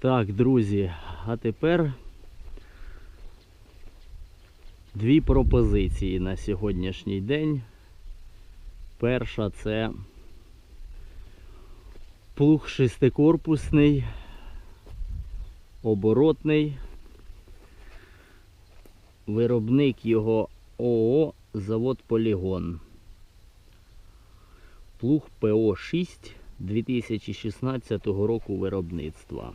Так, друзі, а тепер дві пропозиції на сьогоднішній день. Перша це плуг шестикорпусний, оборотний. Виробник його ООО Завод Полігон. Плуг ПО-6 2016 року виробництва.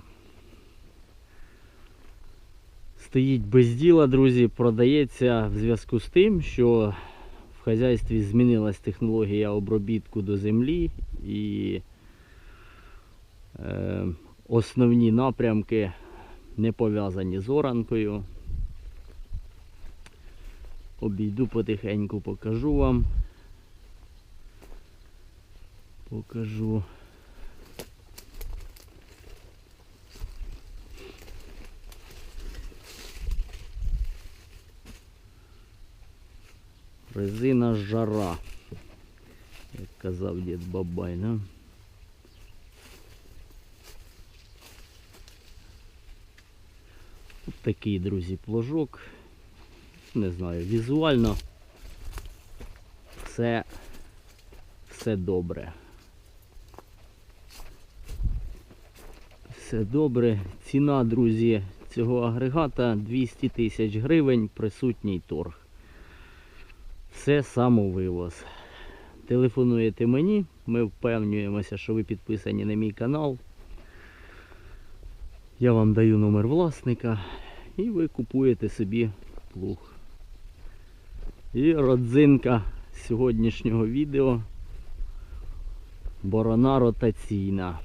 Стоїть без діла, друзі, продається в зв'язку з тим, що в хазяйстві змінилась технологія обробітку до землі і е, основні напрямки не пов'язані з оранкою. Обійду потихеньку, покажу вам. Покажу. Резина жара, як казав дід Бабай, да? Ось такий, друзі, пложок. Не знаю, візуально все, все добре. Все добре. Ціна, друзі, цього агрегата 200 тисяч гривень, присутній торг. Все самовивоз. Телефонуєте мені, ми впевнюємося, що ви підписані на мій канал. Я вам даю номер власника і ви купуєте собі плуг. І родзинка сьогоднішнього відео борона ротаційна.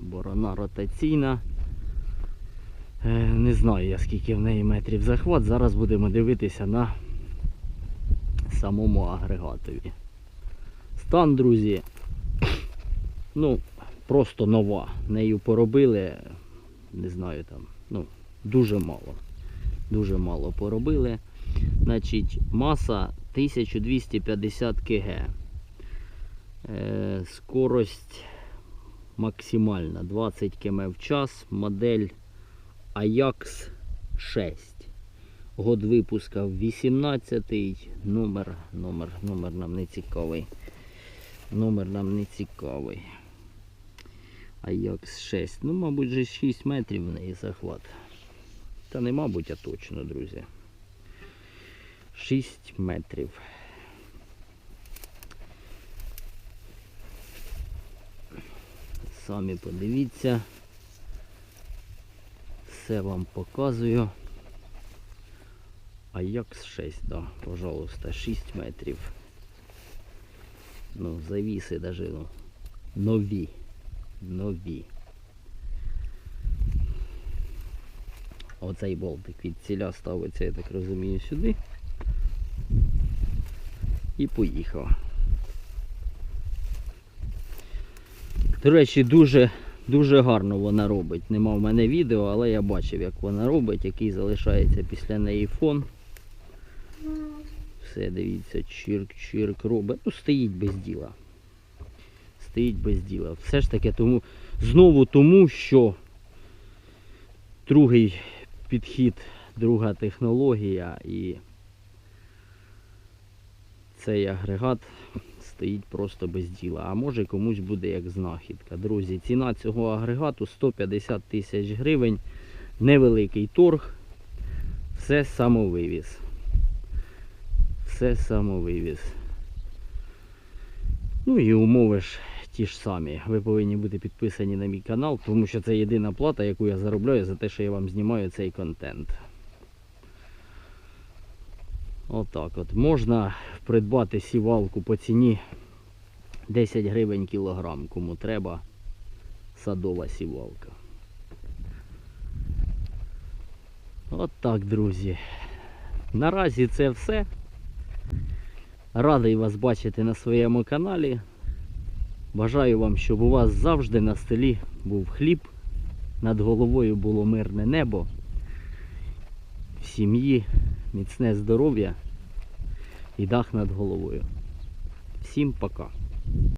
Борона ротаційна. Е, Не знаю я скільки в неї метрів захват. Зараз будемо дивитися на самому агрегатові. Стан, друзі, ну, просто нова. Нею поробили, не знаю там, ну, дуже мало. Дуже мало поробили. Значить, маса 1250 кг. Е, скорость максимальна 20 км в час. Модель Ajax 6. Год випуска 18 номер, номер, номер нам не цікавий. Номер нам не цікавий. Ajax 6. Ну, мабуть, же 6 метрів в неї захват. Та не мабуть, а точно, друзі. 6 метрів. Самі подивіться. Все вам показую. Аякс 6, да, пожалуйста, 6 метрів. Ну, завіси даже, ну, нові. Нові. Оцей болтик від ціля ставиться, я так розумію, сюди. І поїхав. До речі, дуже, дуже гарно вона робить. Нема в мене відео, але я бачив, як вона робить, який залишається після неї фон. Все, дивіться, чирк-чирк робить. Ну, стоїть без діла. Стоїть без діла. Все ж таки тому, знову тому, що другий підхід, друга технологія і цей агрегат стоїть просто без діла. А може комусь буде як знахідка. Друзі, ціна цього агрегату 150 тисяч гривень. Невеликий торг. Все самовивіз. Все самовивіз. Ну і умови ж ті ж самі. Ви повинні бути підписані на мій канал, тому що це єдина плата, яку я заробляю за те, що я вам знімаю цей контент. Отак от. Можна придбати сівалку по ціні 10 гривень кілограм, кому треба садова сівалка. От так, друзі. Наразі це все. Радий вас бачити на своєму каналі. Бажаю вам, щоб у вас завжди на столі був хліб, над головою було мирне небо, в сім'ї міцне здоров'я і дах над головою. Всім пока.